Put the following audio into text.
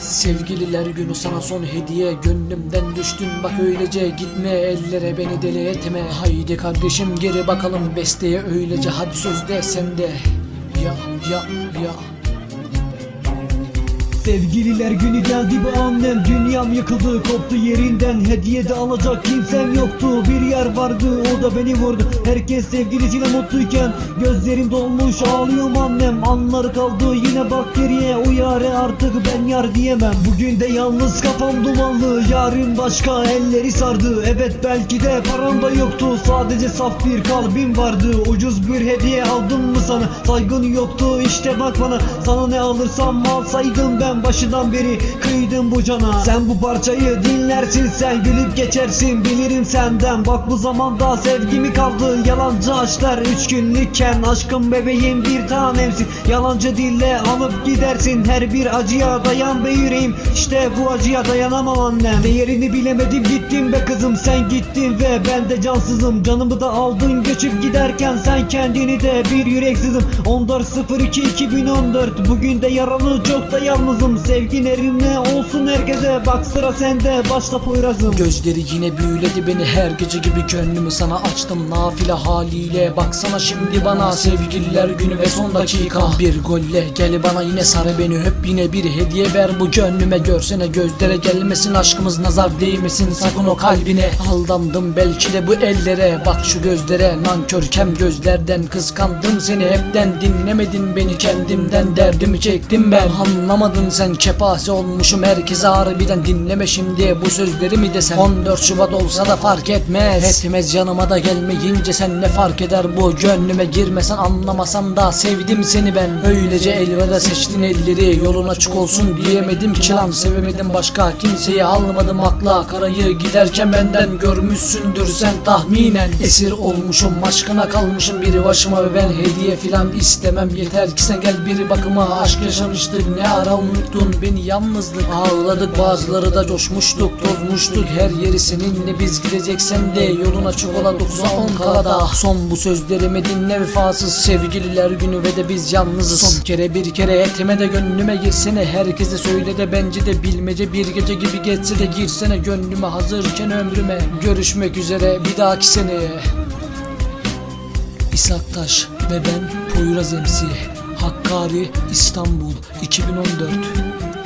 Sevgililer günü sana son hediye. Gönlümden düştün bak öylece Gitme. Ellere beni deli etme. Haydi kardeşim geri bakalım. Besteye Öylece hadi sözde sende. Ya ya ya Sevgililer günü geldi bu annem. Dünyam yıkıldı koptu yerinden. Hediye de alacak kimsem yoktu. Bir yer vardı o da beni vurdu. Herkes sevgilisiyle mutluyken Gözlerim dolmuş. Ağlıyorum annem Anlar kaldı. Yine bak geriye O yare artık ben yar diyemem. Bugün de yalnız kafam dumanlı. Yarın başka elleri sardı. Evet belki de param da yoktu. Sadece saf bir kalbim vardı. Ucuz bir hediye aldım mı sana? Saygın yoktu işte bak bana. Sana ne alırsam alsaydım ben başından beri kıydım bu cana. Sen bu parçayı dinlersin sen gülüp geçersin. Bilirim senden Bak bu zamanda sevgimi kaldı. Yalancı aşklar üç günlükken Aşkım bebeğim bir tanemsin. Yalancı dille alıp gidersin Her bir acıya dayan be yüreğim. İşte bu acıya dayanamam annem. Değerini bilemedim gittim be kızım. Sen gittin ve ben de cansızım. Canımı da aldın göçüp giderken sen kendini de bir yüreksizim. 14.02 2014 Bugün de yaralı çok da yalnızım Sevgin erimle olsun herkese. Bak sıra sende başla poyrazım. Gözleri yine büyüledi beni her gece gibi. Gönlümü sana açtım nafile haliyle. Baksana şimdi bana sevgililer günü ve son dakika. Bir golle gel bana yine sarı beni. Öp yine bir hediye ver bu gönlüme. Görsene gözlere gelmesin aşkımız nazar değmesin sakın o kalbine. Aldandım belki de bu ellere. Bak şu gözlere nankörkem gözlerden Kıskandım seni. Hepten dinlemedin beni kendimden derdimi çektim ben. Anlamadın sen kepase olmuşum. Herkese harbiden dinleme şimdi. Bu sözlerimi de sen 14 Şubat olsa da fark etmez. Etmez yanıma da gelmeyince sen ne fark eder? Bu gönlüme girmesen anlamasan da sevdim seni ben. Öylece elveda seçtin elleri yolun açık olsun diyemedim ki lan. Sevemedim başka kimseyi almadım akla. Karayı giderken benden görmüşsündür sen tahminen. Esir olmuşum aşkına kalmışım. Biri başıma ve ben hediye filan istemem. Yeter ki sen gel biri bakıma. Aşk yaşamıştık ne ara unuttun beni yalnızlık. Ağladık bazıları da coşmuştuk tozmuştuk. Her yeri seninle biz gideceksen de yolun açık ola 9'a 10 kala da Son bu sözlerimi dinle vefasız. Sevgililer günü ve de biz yalnızız. Son kere bir kere etime de gönlüme girsene. Herkese söyle de bence de bilmece bir gece gibi geçse de girsene gönlüme hazırken ömrüme. Görüşmek üzere bir dahaki seneye. İshak Taş ve ben Poyraz MC Hakkari İstanbul 2014